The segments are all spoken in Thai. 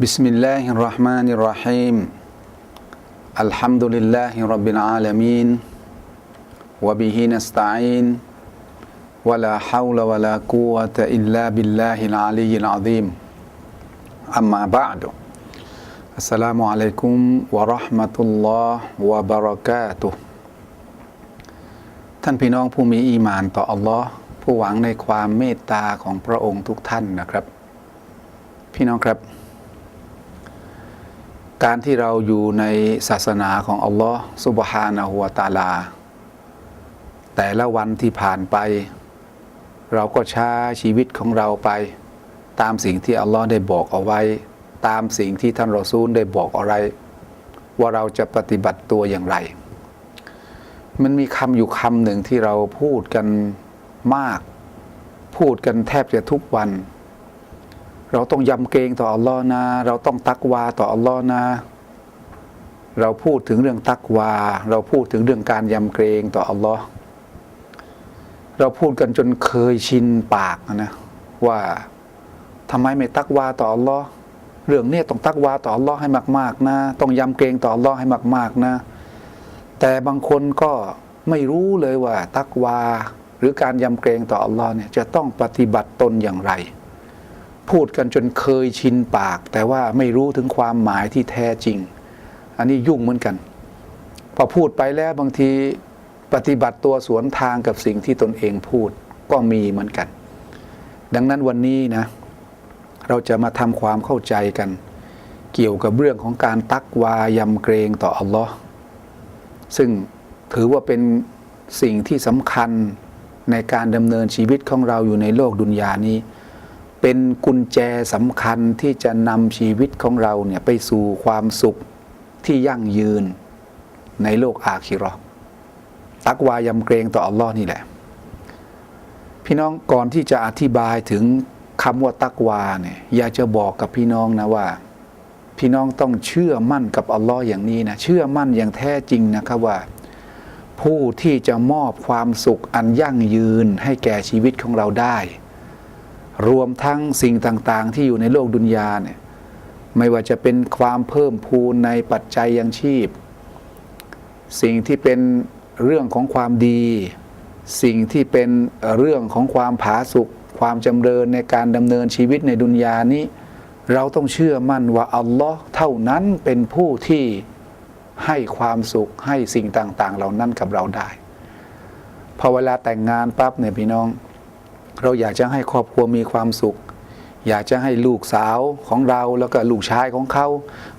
بسم الله الرحمن الرحيم الحمد لله رب العالمين وبه نستعين ولا حول ولا قوة إلا بالله العلي العظيم أما بعد السلام عليكم ورحمة الله وبركاته ท่านพี่น้องผู้มีอีหมานต่ออัลลอฮ์ผู้หวังในความเมตตาของพระองค์ทุกท่านนะครับ พี่น้องครับ การที่เราอยู่ในศาสนาของอัลลอฮ์สุบฮานะฮุวตาลา แต่ละวันที่ผ่านไป เราก็ช้าชีวิตของเราไป ตามสิ่งที่อัลลอฮ์ได้บอกเอาไว้ ตามสิ่งที่ท่านรอซูลได้บอกอาไว้ว่าเราจะปฏิบัติตัวอย่างไร มันมีคำอยู่คำหนึ่งที่เราพูดกันมาก พูดกันแทบจะทุกวัน เราต้องยำเกรงต่ออัลลอฮ์นะ เราต้องตักวาต่ออัลลอฮ์นะ เราพูดถึงเรื่องตักวา เราพูดถึงเรื่องการยำเกรงต่ออัลลอฮ์เราพูดกันจนเคยชินปากนะว่าทำไมไม่ตักวาต่ออัลลอฮ์เรื่องเนี้ยต้องตักวาต่ออัลลอฮ์ให้มากๆนะ ต้องยำเกรงต่ออัลลอฮ์ให้มาก ๆนะ แต่บางคนก็ไม่รู้เลยว่า ตักวา หรือการยำเกรงต่ออัลลอฮ์เนี่ยจะต้องปฏิบัติตนอย่างไร พูดกันจนเคยชินปาก แต่ว่าไม่รู้ถึงความหมายที่แท้จริง อันนี้ยุ่งเหมือนกัน พอพูดไปแล้วบางทีปฏิบัติตัวสวนทางกับสิ่งที่ตนเองพูดก็มีเหมือนกัน ดังนั้นวันนี้นะ เราจะมาทำความเข้าใจกัน เกี่ยวกับเรื่องของการตักวายำเกรงต่ออัลลอฮ์ซึ่งถือว่าเป็นสิ่งที่สำคัญในการดำเนินชีวิตของเราอยู่ในโลกดุนยานี้ เป็นกุญแจสำคัญที่จะนำชีวิตของเราเนี่ยไปสู่ความสุขที่ยั่งยืนในโลกอาคิราะห์ตักวายำเกรงต่ออัลลอฮ์นี่แหละ พี่น้องก่อนที่จะอธิบายถึงคำว่าตักวาเนี่ยอยากจะบอกกับพี่น้องนะว่า พี่น้องต้องเชื่อมั่นกับอัลลอฮ์อย่างนี้นะเชื่อมั่นอย่างแท้จริงนะครับว่า ผู้ที่จะมอบความสุขอันยั่งยืนให้แก่ชีวิตของเราได้ รวมทั้งสิ่งต่างๆ ที่อยู่ในโลกดุนยาเนี่ยไม่ว่าจะเป็นความเพิ่มพูนในปัจจัยยังชีพ สิ่งที่เป็นเรื่องของความดี สิ่งที่เป็นเรื่องของความผาสุกความจำเริญในการดำเนินชีวิตในดุนยานี้ เราต้องเชื่อมั่นว่าอัลลอฮ์เท่านั้นเป็นผู้ที่ให้ความสุขให้สิ่งต่าง ๆ เหล่านั้นกับเราได้ พอเวลาแต่งงานปั๊บเนี่ยพี่น้อง เราอยากจะให้ครอบครัวมีความสุข อยากจะให้ลูกสาวของเราแล้วก็ลูกชายของเขา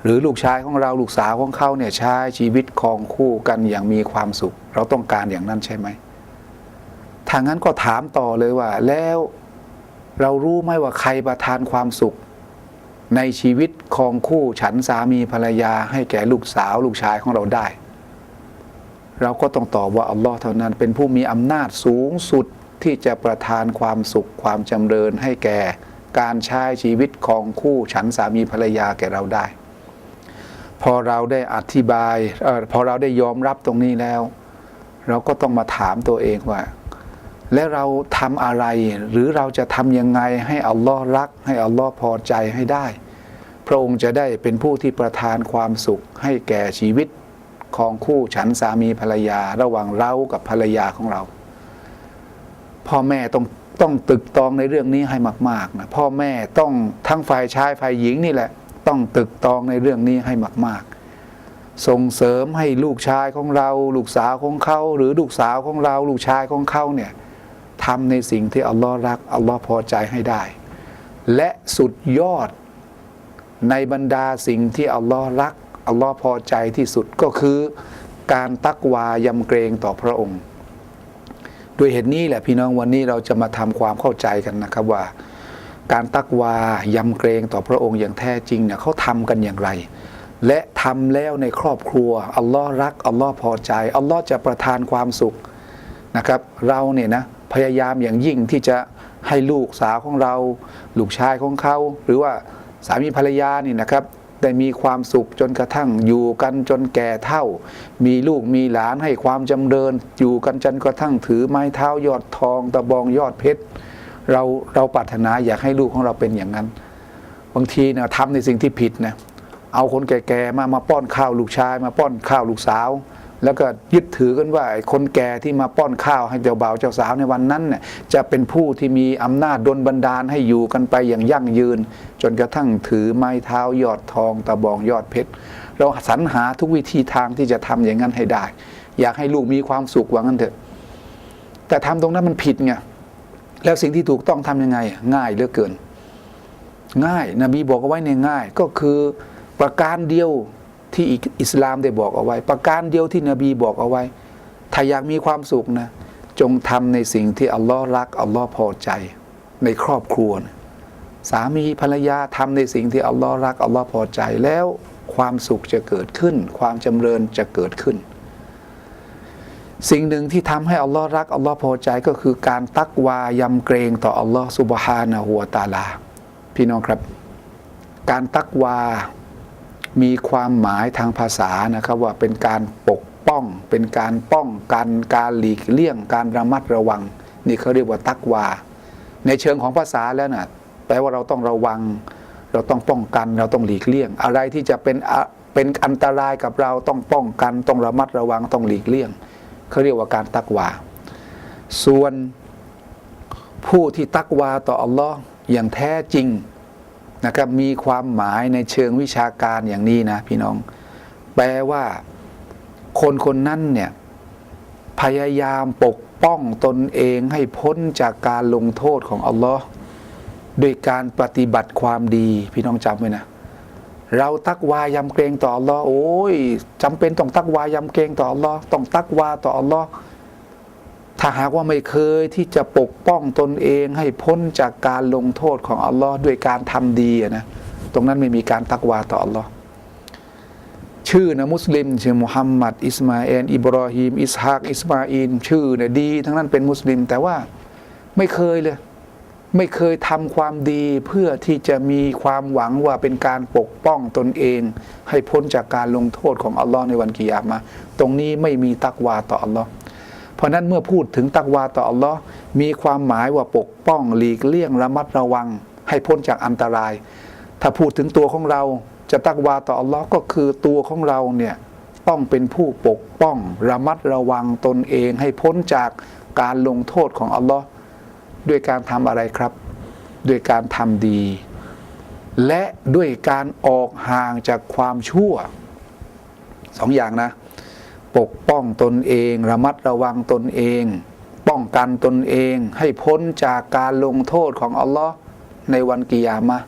หรือลูกชายของเราลูกสาวของเขาเนี่ยใช้ชีวิตครองคู่กันอย่างมีความสุข เราต้องการอย่างนั้นใช่ไหมทางนั้นก็ถามต่อเลยว่า แล้วเรารู้ไหมว่าใครประทานความสุข ในชีวิตครองคู่ฉันสามีภรรยา ให้แก่ลูกสาวลูกชายของเราได้ เราก็ต้องตอบว่าอัลลอฮ์เท่านั้นเป็นผู้มีอำนาจสูงสุด ที่จะประทานความสุขความจำเริญให้แก่การใช้ชีวิตของคู่ฉันสามีภรรยาแก่เราได้ พอเราได้อธิบายออพอเราได้ยอมรับตรงนี้แล้ว เราก็ต้องมาถามตัวเองว่า และเราทำอะไร หรือเราจะทำยังไงให้อัลลอฮ์รัก ให้อัลลอฮ์พอใจให้ได้ พระองค์จะได้เป็นผู้ที่ประทานความสุขให้แก่ชีวิตของคู่ฉันสามีภรรยาระหว่างเรากับภรรยาของเรา พ่อแม่ต้องต้องตึกตองในเรื่องนี้ให้มากๆนะพ่อแม่ต้องทั้งฝ่ายชายฝ่ายหญิงนี่แหละ ต้องตึกตองในเรื่องนี้ให้มาก ๆ ส่งเสริมให้ลูกชายของเรา ลูกสาวของเขา หรือลูกสาวของเรา ลูกชายของเขาเนี่ยทำในสิ่งที่อัลลอฮ์รักอัลลอฮ์พอใจให้ได้ และสุดยอดในบรรดาสิ่งที่อัลลอฮ์รักอัลลอฮ์พอใจที่สุดก็คือ การตักวายำเกรงต่อพระองค์ ด้วยเหตุนี้แหละพี่น้องวันนี้เราจะมาทำความเข้าใจกันนะครับว่า การตักวายำเกรงต่อพระองค์อย่างแท้จริงเนี่ยเขาทำกันอย่างไร และทำแล้วในครอบครัวอัลลอฮ์รักอัลลอฮ์พอใจอัลลอฮ์จะประทานความสุขนะครับ เราเนี่ยนะพยายามอย่างยิ่งที่จะให้ลูกสาวของเรา ลูกชายของเขา หรือว่าสามีภรรยานี่นะครับ ได้มีความสุขจนกระทั่งอยู่กันจนแก่เท่า มีลูกมีหลานให้ความจำเริญ อยู่กันจนกระทั่งถือไม้เท้ายอดทองตะบองยอดเพชรเราเราปรารถนาอยากให้ลูกของเราเป็นอย่างนั้น บางทีเนี่ยทำในสิ่งที่ผิดนะเอาคนแก่ๆมามาป้อนข้าวลูกชาย มาป้อนข้าวลูกสาว แล้วก็ยึดถือกันว่าคนแก่ที่มาป้อนข้าวให้เจ้าบ่าวเจ้าสาวในวันนั้นเนี่ยจะเป็นผู้ที่มีอำนาจดลบันดาลให้อยู่กันไปอย่างยั่งยืน จนกระทั่งถือไม้เท้ายอดทองตะบองยอดเพชรเราสรรหาทุกวิธีทางที่จะทำอย่างนั้นให้ได้ อยากให้ลูกมีความสุขว่างั้นเถอะ แต่ทำตรงนั้นมันผิดไงแล้วสิ่งที่ถูกต้องทำยังไง ง่ายเหลือเกิน ง่ายนบีบอกเอาไว้ในง่ายก็คือประการเดียว ที่อิสลามได้บอกเอาไว้ ประการเดียวที่นบีบอกเอาไว้ ถ้าอยากมีความสุขนะ จงทำในสิ่งที่อัลลอฮ์รักอัลลอฮ์พอใจ ในครอบครัวนะสามีภรรยาทำในสิ่งที่อัลลอฮ์รักอัลลอฮ์พอใจแล้วความสุขจะเกิดขึ้น ความจำเริญจะเกิดขึ้น สิ่งหนึ่งที่ทำให้อัลลอฮ์รักอัลลอฮ์พอใจก็คือการตักวายำเกรงต่ออัลลอฮ์สุบฮานะฮัวตาลา พี่น้องครับ การตักวา มีความหมายทางภาษานะครับว่าเป็นการปกป้อง เป็นการป้องกันการหลีกเลี่ยง การระมัดระวัง นี่เขาเรียกว่าตักวา ในเชิงของภาษาแล้วนะ่ะแปลว่าเราต้องระวัง เราต้องป้องกันเราต้องหลีกเลี่ยง อะไรที่จะเป็นเป็นอันตรายกับเราต้องป้องกันต้องระมัดระวังต้องหลีกเลี่ยงเขาเรียกว่าการตักวา ส่วนผู้ที่ตักวาต่ออัลลอฮ์อย่างแท้จริง นะครับมีความหมายในเชิงวิชาการอย่างนี้นะพี่น้อง แปลว่า คนคนนั้นเนี่ยพยายามปกป้องตนเองให้พ้นจากการลงโทษของอัลลอฮ์ด้วยการปฏิบัติความดี พี่น้องจำไว้นะ เราตักวายำเกรงต่ออัลลอฮ์โอ้ยจำเป็นต้องตักวายำเกรงต่ออัลลอฮ์ต้องตักวาต่ออัลลอฮ์ ถ้าหากว่าไม่เคยที่จะปกป้องตนเองให้พ้นจากการลงโทษของอัลลอฮ์ด้วยการทำดีนะตรงนั้นไม่มีการตักวาต่ออัลลอฮ์ชื่อนะมุสลิมชื่อมุฮัมมัดอิสมาเอลอิบรอฮิมอิสฮากอิสมาอินชื่อเนี่ยดี ทั้งนั้นเป็นมุสลิม แต่ว่าไม่เคยเลยไม่เคยทำความดีเพื่อที่จะมีความหวังว่าเป็นการปกป้องตนเอง ให้พ้นจากการลงโทษของอัลลอฮ์ในวันกิยามะตรงนี้ไม่มีตักวาต่ออัลลอฮ์ เพราะนั้นเมื่อพูดถึงตักวาต่ออัลลอฮ์มีความหมายว่าปกป้องหลีกเลี่ยงระมัดระวัง ให้พ้นจากอันตราย ถ้าพูดถึงตัวของเราจะตักวาต่ออัลลอฮ์ก็คือตัวของเราเนี่ยต้องเป็นผู้ปกป้อง ระมัดระวังตนเองให้พ้นจากการลงโทษของอัลลอฮ์ด้วยการทำอะไรครับ ด้วยการทำดี และด้วยการออกห่างจากความชั่วสองอย่างนะ ปกป้องตนเอง ระมัดระวังตนเอง ป้องกันตนเอง ให้พ้นจากการลงโทษของอัลลอฮ์ในวันกิยามะ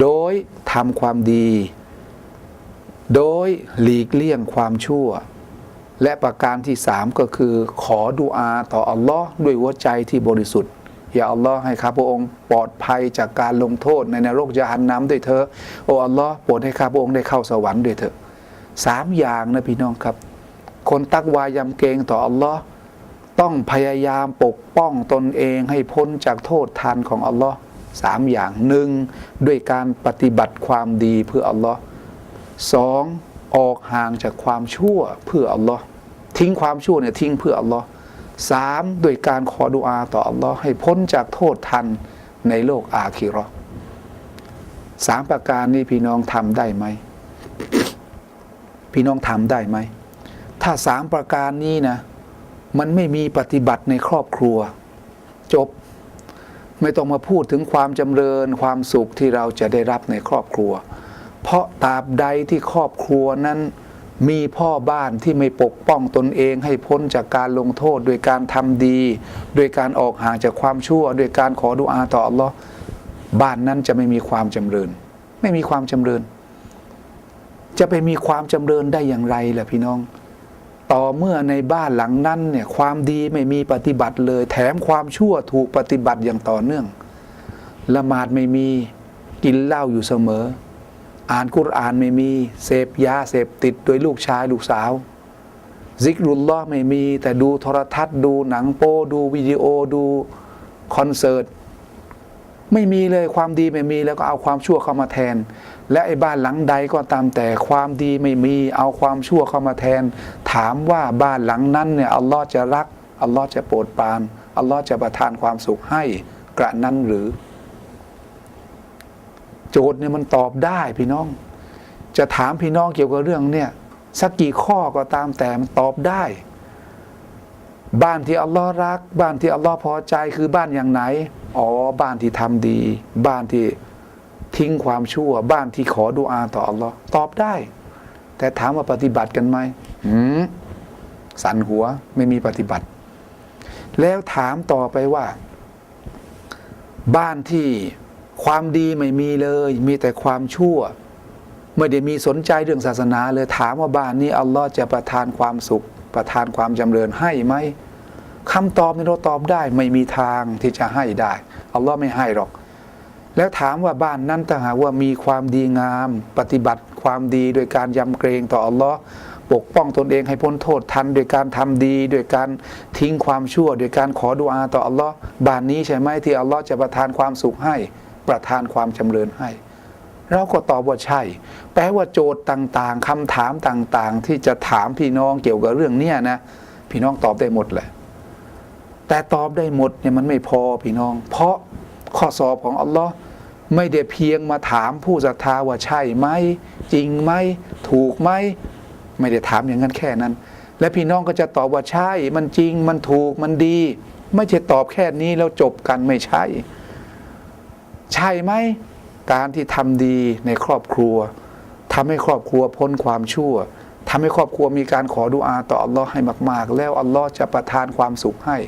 โดยทำความดี โดยหลีกเลี่ยงความชั่ว และประการที่สามก็คือ ขอดุอาต่ออัลลอฮ์ด้วยหัวใจที่บริสุทธิ์อย่าอัลลอฮ์ให้ข้าพระองค์ปลอดภัยจากการลงโทษในนรกยะหันน้ำด้วยเถอะโอ้อัลลอฮ์โปรดให้ข้าพระองค์ได้เข้าสวรรค์ด้วยเถอะสามอย่างนะพี่น้องครับ คนตักวายำเกรงต่ออัลลอฮ์ต้องพยายามปกป้องตนเองให้พ้นจากโทษทันของอัลลอฮ์สามอย่างหนึ่งด้วยการปฏิบัติความดีเพื่ออัลลอฮ์สองออกห่างจากความชั่วเพื่ออัลลอฮ์ทิ้งความชั่วเนี่ยทิ้งเพื่ออัลลอฮ์สามด้วยการขอดุอาต่ออัลลอฮ์ให้พ้นจากโทษทันในโลกอาคิราะห์สามประการนี้พี่น้องทำได้ไหม พี่น้องทำได้ไหม ถ้าสามประการนี้นะ มันไม่มีปฏิบัติในครอบครัว จบไม่ต้องมาพูดถึงความจำเริญความสุขที่เราจะได้รับในครอบครัว เพราะตราบใดที่ครอบครัวนั้นมีพ่อบ้านที่ไม่ปกป้องตนเองให้พ้นจากการลงโทษ โดยการทำดี โดยการออกห่างจากความชั่ว โดยการขอดุอาต่ออัลลอฮ์บ้านนั้นจะไม่มีความจำเริญ ไม่มีความจำเริญ จะไปมีความจำเริญได้อย่างไรล่ะพี่น้อง ต่อเมื่อในบ้านหลังนั้นเนี่ยความดีไม่มีปฏิบัติเลย แถมความชั่วถูกปฏิบัติอย่างต่อเนื่อง ละหมาดไม่มีกินเหล้าอยู่เสมอ อ่านกุรอานไม่มีเสพยาเสพติดโดยลูกชายลูกสาว ซิกรุลลอไม่มีแต่ดูโทรทัศน์ดูหนังโป้ดูวิดีโอดูคอนเสิร์ต ไม่มีเลยความดีไม่มีแล้วก็เอาความชั่วเข้ามาแทน และไอ้บ้านหลังใดก็ตามแต่ความดีไม่มี เอาความชั่วเข้ามาแทน ถามว่าบ้านหลังนั้นเนี่ยอัลลอฮ์จะรักอัลลอฮ์จะโปรดปรานอัลลอฮ์จะประทานความสุขให้กระนั้นหรือ โจทย์เนี่ยมันตอบได้พี่น้อง จะถามพี่น้องเกี่ยวกับเรื่องเนี่ยสักกี่ข้อก็ตามแต่มันตอบได้ บ้านที่อัลลอฮ์รัก บ้านที่อัลลอฮ์พอใจคือบ้านอย่างไหนอ๋อบ้านที่ทำดี บ้านที่ทิ้งความชั่ว บ้านที่ขอดุอาต่ออัลลอฮ์ตอบได้ แต่ถามว่าปฏิบัติกันไหมหืมสันหัวไม่มีปฏิบัติ แล้วถามต่อไปว่า บ้านที่ความดีไม่มีเลย มีแต่ความชั่ว ไม่ได้มีสนใจเรื่องศาสนาเลยถามว่าบ้านนี้อัลลอฮ์จะประทานความสุข ประทานความจำเริญให้ไหม คำตอบนี้เราตอบได้ไม่มีทางที่จะให้ได้อัลลอฮ์ไม่ให้หรอก แล้วถามว่าบ้านนั้นถ้าหากว่ามีความดีงาม ปฏิบัติความดีโดยการยำเกรงต่ออัลลอฮ์ปกป้องตนเองให้พ้นโทษทัน โดยการทำดี โดยการทิ้งความชั่ว โดยการขอดุอาต่ออัลลอฮ์บ้านนี้ใช่ไหมที่อัลลอฮ์จะประทานความสุขให้ ประทานความจำเริญให้ เราก็ตอบว่าใช่ แปลว่าโจทย์ต่างๆคำถามต่างๆ ที่จะถามพี่น้องเกี่ยวกับเรื่องเนี้ยนะ พี่น้องตอบได้หมดแหละ แต่ตอบได้หมดเนี่ยมันไม่พอพี่น้อง เพราะข้อสอบของอัลลอฮ์ไม่ได้เพียงมาถามผู้ศรัทธาว่าใช่ไหมจริงไหมถูกไหมไม่ได้ถามอย่างนั้นแค่นั้น และพี่น้องก็จะตอบว่าใช่ มันจริงมันถูกมันดี ไม่ใช่ตอบแค่นี้แล้วจบกันไม่ใช่ ใช่ไหมการที่ทำดีในครอบครัวทำให้ครอบครัวพ้นความชั่วทำให้ครอบครัวมีการขอดุอาต่ออัลลอฮ์ให้มาก ๆ แล้วอัลลอฮ์จะประทานความสุขให้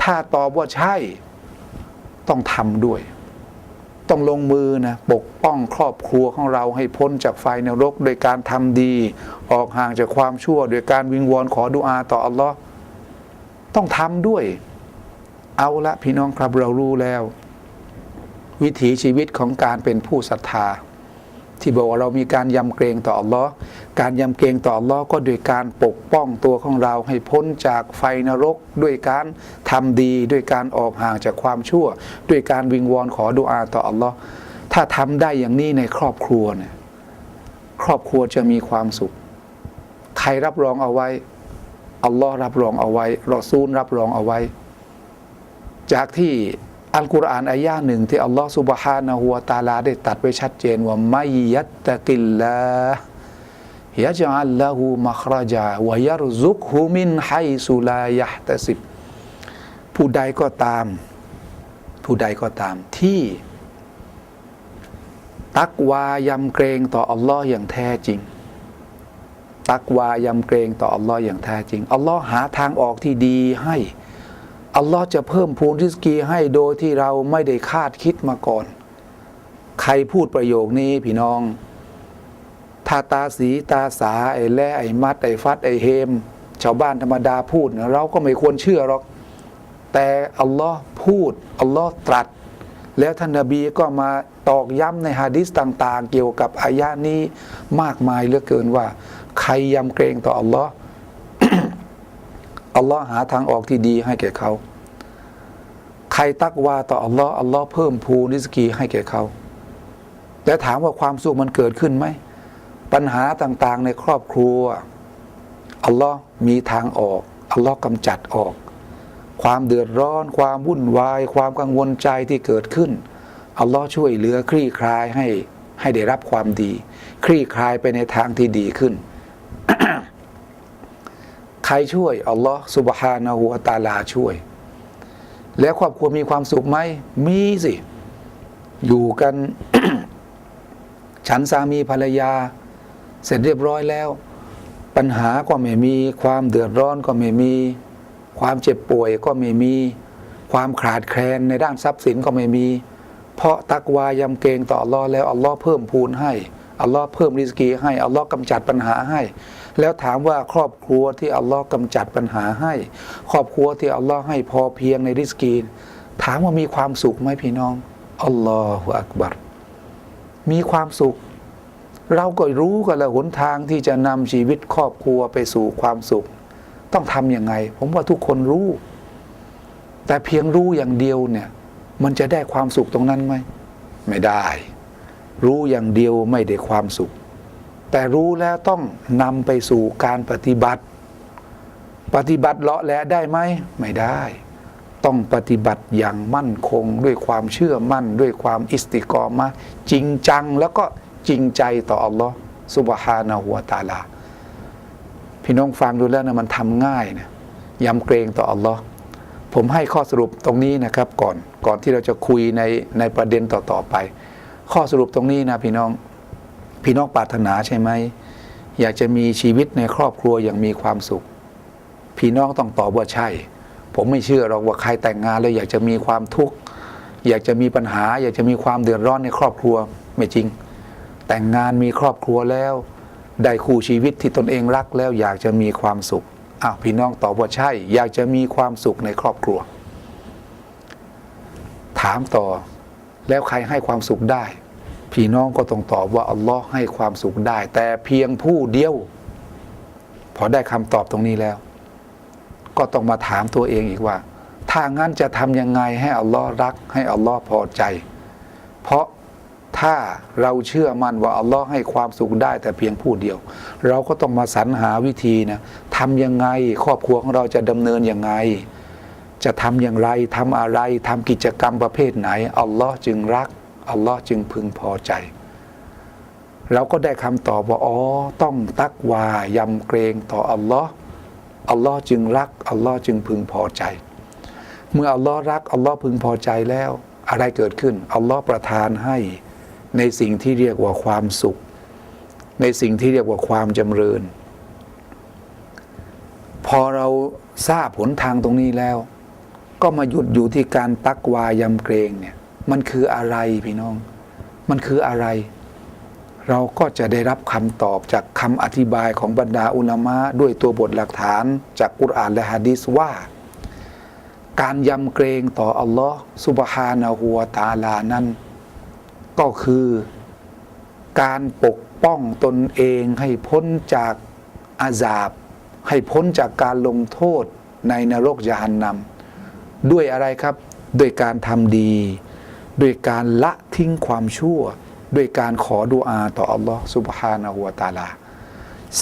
ถ้าตอบว่าใช่ ต้องทำด้วย ต้องลงมือนะปกป้องครอบครัวของเราให้พ้นจากไฟนรกโดยการทำดี ออกห่างจากความชั่ว โดยการวิงวอนขอดุอาต่ออัลลอฮ์ต้องทำด้วย เอาละพี่น้องครับเรารู้แล้ว วิถีชีวิตของการเป็นผู้ศรัทธา ที่บอกว่าเรามีการยำเกรงต่ออัลลอฮ์การยำเกรงต่ออัลลอฮ์ก็โดยการปกป้องตัวของเราให้พ้นจากไฟนรก ด้วยการทำดีด้วยการออกห่างจากความชั่ว ด้วยการวิงวอนขอดุอาต่ออัลลอฮ์ถ้าทำได้อย่างนี้ในครอบครัวเนี่ยครอบครัวจะมีความสุข ใครรับรองเอาไว้อัลลอฮ์รับรองเอาไว้รอซูลรับรองเอาไว้ จากที่ อัลกุรอานอายาหนึ่งที่อัลลอฮ์สุบฮานะฮูวะตาลาได้ตัดไว้ชัดเจนว่าไม่ยัตตะกิลลาห์ยะจัลละหูมัครจาวะยารซุกฮุมินไฮซุลายะตะสิบผู้ใดก็ตาม ผู้ใดก็ตามที่ ตักวายำเกรงต่ออัลลอฮ์อย่างแท้จริง ตักวายำเกรงต่ออัลลอฮ์อย่างแท้จริงอัลลอฮ์หาทางออกที่ดีให้ อัลลอฮ์จะเพิ่มพูนริสกีให้โดยที่เราไม่ได้คาดคิดมาก่อน ใครพูดประโยคนี้พี่น้อง ถ้าตาสีตาสาไอ้แล่ไอ้มัดไอ้ฟัดไอ้เฮม ชาวบ้านธรรมดาพูด เราก็ไม่ควรเชื่อหรอก แต่อัลลอฮ์พูดอัลลอฮ์ตรัส แล้วท่านนบีก็มาตอกย้ำในฮะดิษต่าง ๆ เกี่ยวกับอายะนี้มากมายเหลือเกินว่า ใครยำเกรงต่ออัลลอฮ์ อัลลอฮ์หาทางออกที่ดีให้แก่เขา ใครตักวาต่ออัลลอฮ์อัลลอฮ์เพิ่มพูนริสกีให้แก่เขาแต่ถามว่าความสุขมันเกิดขึ้นไหม ปัญหาต่างๆในครอบครัวอัลลอฮ์มีทางออกอัลลอฮ์กำจัดออก ความเดือดร้อน ความวุ่นวาย ความกังวลใจที่เกิดขึ้นอัลลอฮ์ช่วยเหลือคลี่คลายให้ให้ได้รับความดี คลี่คลายไปในทางที่ดีขึ้น ใครช่วยอัลลอฮ์สุบฮานะฮูวตาลาช่วย แล้วครอบครัวมีความสุขไหมมีสิ อยู่กัน ฉันสามีภรรยา เสร็จเรียบร้อยแล้ว ปัญหาก็ไม่มี ความเดือดร้อนก็ไม่มี ความเจ็บป่วยก็ไม่มี ความขาดแคลนในด้านทรัพย์สินก็ไม่มี เพราะตักวายำเกรงต่ออัลลอฮ์แล้วอัลลอฮ์เพิ่มพูนให้ อัลลอฮ์เพิ่มริสกีให้อัลลอฮ์กำจัดปัญหาให้ แล้วถามว่าครอบครัวที่อัลลอฮ์กำจัดปัญหาให้ ครอบครัวที่อัลลอฮ์ให้พอเพียงในริสกี ถามว่ามีความสุขไหมพี่น้องอัลลอฮฺอักบัรมีความสุข เราก็รู้กันล้วหนทางที่จะนำชีวิตครอบครัวไปสู่ความสุข ต้องทำยังไง ผมว่าทุกคนรู้ แต่เพียงรู้อย่างเดียวเนี่ย มันจะได้ความสุขตรงนั้นไหม ไม่ได้ รู้อย่างเดียวไม่ได้ความสุข แต่รู้แล้วต้องนำไปสู่การปฏิบัติ ปฏิบัติเลาะแหละได้ไหมไม่ได้ ต้องปฏิบัติอย่างมั่นคง ด้วยความเชื่อมั่น ด้วยความอิสติกอมะจริงจังแล้วก็จริงใจต่ออัลลอฮ์สุบฮานะฮูวตาลา พี่น้องฟังดูแล้วนะมันทำง่ายนะยำเกรงต่ออัลลอฮ์ผมให้ข้อสรุปตรงนี้นะครับก่อนก่อนที่เราจะคุยในในประเด็นต่อๆไป ข้อสรุปตรงนี้นะพี่น้อง พี่น้องปรารถนาใช่ไหม อยากจะมีชีวิตในครอบครัวอย่างมีความสุข พี่น้องต้องตอบว่าใช่ ผมไม่เชื่อหรอกว่าใครแต่งงานแล้วอยากจะมีความทุกข์ อยากจะมีปัญหา อยากจะมีความเดือดร้อนในครอบครัวไม่จริง แต่งงานมีครอบครัวแล้ว ได้คู่ชีวิตที่ตนเองรักแล้วอยากจะมีความสุขอ้าวพี่น้องตอบว่าใช่ อยากจะมีความสุขในครอบครัว ถามต่อแล้วใครให้ความสุขได้ พี่น้องก็ต้องตอบว่าอัลลอฮ์ให้ความสุขได้ แต่เพียงผู้เดียว พอได้คำตอบตรงนี้แล้ว ก็ต้องมาถามตัวเองอีกว่า ถ้างั้นจะทำยังไงให้อัลลอฮ์รัก ให้อัลลอฮ์พอใจ เพราะถ้าเราเชื่อมั่นว่าอัลลอฮ์ให้ความสุขได้แต่เพียงผู้เดียว เราก็ต้องมาสรรหาวิธีนะทำยังไงครอบครัวของเราจะดำเนินยังไง จะทำอย่างไรทำอะไรทำกิจกรรมประเภทไหนอัลลอฮ์จึงรัก อัลลอฮ์จึงพึงพอใจ เราก็ได้คำตอบว่าอ๋อต้องตักวายำเกรงต่ออัลลอฮ์อัลลอฮ์จึงรักอัลลอฮ์จึงพึงพอใจ เมื่ออัลลอฮ์รักอัลลอฮ์พึงพอใจแล้ว อะไรเกิดขึ้นอัลลอฮ์ประทานให้ในสิ่งที่เรียกว่าความสุข ในสิ่งที่เรียกว่าความจำเริญ พอเราทราบผลทางตรงนี้แล้ว ก็มาหยุดอยู่ที่การตักวายำเกรงเนี่ย มันคืออะไรพี่น้อง มันคืออะไร เราก็จะได้รับคำตอบจากคำอธิบายของบรรดาอุลามะด้วยตัวบทหลักฐานจากกุรอานและฮะดีษว่า การยำเกรงต่ออัลลอฮ์สุบฮานะฮูวตาลานั้น ก็คือการปกป้องตนเองให้พ้นจากอาซาบ ให้พ้นจากการลงโทษในนรกยานนำด้วยอะไรครับ ด้วยการทำดี ด้วยการละทิ้งความชั่วด้วยการขอดุอาต่ออัลลอฮ์สุบฮานะฮูวตาลา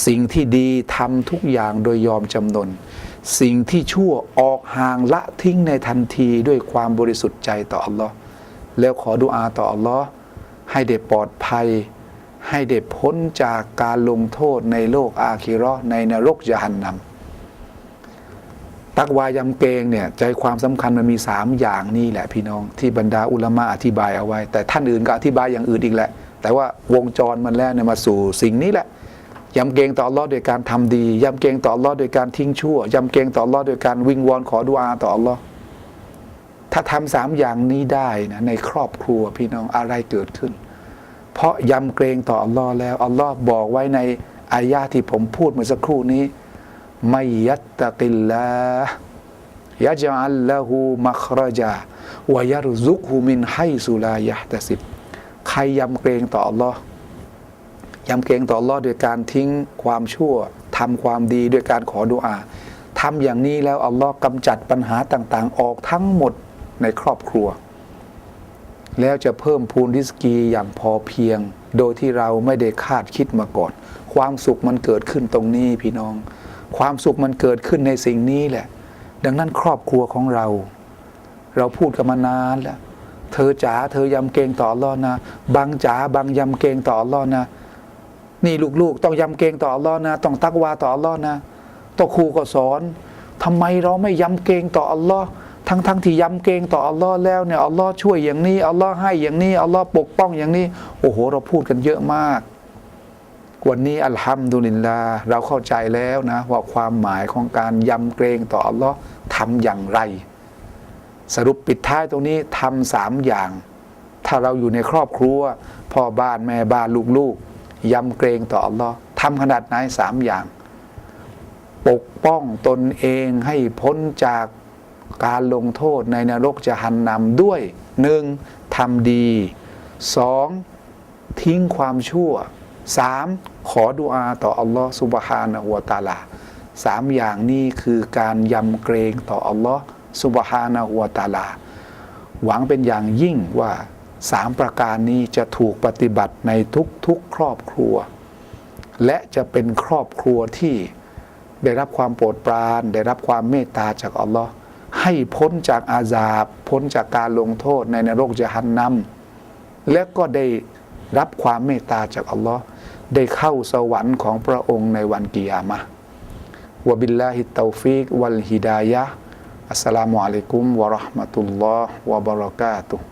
สิ่งที่ดีทำทุกอย่างโดยยอมจำนน สิ่งที่ชั่วออกห่างละทิ้งในทันทีด้วยความบริสุทธิ์ใจต่ออัลลอฮ์แล้วขอดุอาต่ออัลลอฮ์ให้ได้ปลอดภัย ให้ได้พ้นจากการลงโทษในโลกอาคิราะห์ในนรกยานนำ ตักวายำเกรงเนี่ยใจความสำคัญมันมีสามอย่างนี่แหละพี่น้องที่บรรดาอุลามะอธิบายเอาไว้ แต่ท่านอื่นก็อธิบายอย่างอื่นอีกแหละ แต่ว่าวงจรมันแล้วเนี่ยมาสู่สิ่งนี้แหละยำเกรงต่ออัลลอฮ์โดยการทำดียำเกรงต่ออัลลอฮ์โดยการทิ้งชั่วยำเกรงต่ออัลลอฮ์โดยการวิงวอนขอดุอาต่ออัลลอฮ์ถ้าทำสามอย่างนี้ได้นะในครอบครัวพี่น้องอะไรเกิดขึ้น เพราะยำเกรงต่ออัลลอฮ์แล้วอัลลอฮ์บอกไว้ในอายะที่ผมพูดเมื่อสักครู่นี้ ม่ยัตตะกิลลายะจัลละหูมัครจาวะยารซุกหูมินไฮสุลายะตะสิบใครยำเกรงต่ออัลลอฮ์ยำเกรงต่ออัลลอฮ์โดยการทิ้งความชั่วทำความดีด้วยการขอดุอาทำอย่างนี้แล้วอัลลอฮ์กำจัดปัญหาต่าง ๆ ออกทั้งหมดในครอบครัว แล้วจะเพิ่มพูนริสกีอย่างพอเพียง โดยที่เราไม่ได้คาดคิดมาก่อน ความสุขมันเกิดขึ้นตรงนี้พี่น้อง ความสุขมันเกิดขึ้นในสิ่งนี้แหละ ดังนั้นครอบครัวของเรา เราพูดกันมานานแล้ว เธอจ๋าเธอยำเกรงต่ออัลลอฮ์นะ บางจ๋าบางยำเกรงต่ออัลลอฮ์นะ นี่ลูกๆ ต้องยำเกรงต่ออัลลอฮ์นะ ต้องตักวาต่ออัลลอฮ์นะต่องครูก็สอนทำไมเราไม่ยำเกรงต่ออัลลอฮ์ทั้งๆทที่ยำเกรงต่ออัลลอฮ์แล้วเนี่ยอัลลอฮ์ช่วยอย่างนี้อัลลอฮ์ให้อย่างนี้อัลลอฮ์ปกป้องอย่างนี้ โอ้โห เราพูดกันเยอะมาก วันนี้อัลฮัมดุลิลลาเราเข้าใจแล้วนะ ว่าความหมายของการยำเกรงต่ออัลลอฮ์ทำอย่างไร สรุปปิดท้ายตรงนี้ทำสามอย่าง ถ้าเราอยู่ในครอบครัวพ่อบ้านแม่บ้านลูกๆยำเกรงต่ออัลลอฮ์ทำขนาดไหนสามอย่าง ปกป้องตนเองให้พ้นจากการลงโทษในนรกจะหันนำด้วยหนึ่งทำดีสองทิ้งความชั่วสาม ขอดุอาต่ออัลลอฮ์สุบฮานะฮูวตาลาสามอย่างนี้คือการยำเกรงต่ออัลลอฮ์สุบฮานะฮูวตาลา หวังเป็นอย่างยิ่งว่าสามประการนี้จะถูกปฏิบัติในทุกๆครอบครัว และจะเป็นครอบครัวที่ได้รับความโปรดปราน ได้รับความเมตตาจากอัลลอฮ์ให้พ้นจากอาซาบ พ้นจากการลงโทษในนรกจะหันนำและก็ได้รับความเมตตาจากอัลลอฮ์ ได้เข้าสวรรค์ของพระองค์ในวันกิยามะวะบิลลาฮิตตอฟิกวัลฮิดายะอัสสลามุอะลัยกุมวะเราะห์มะตุลลอฮ์วะบะเราะกาตุฮ์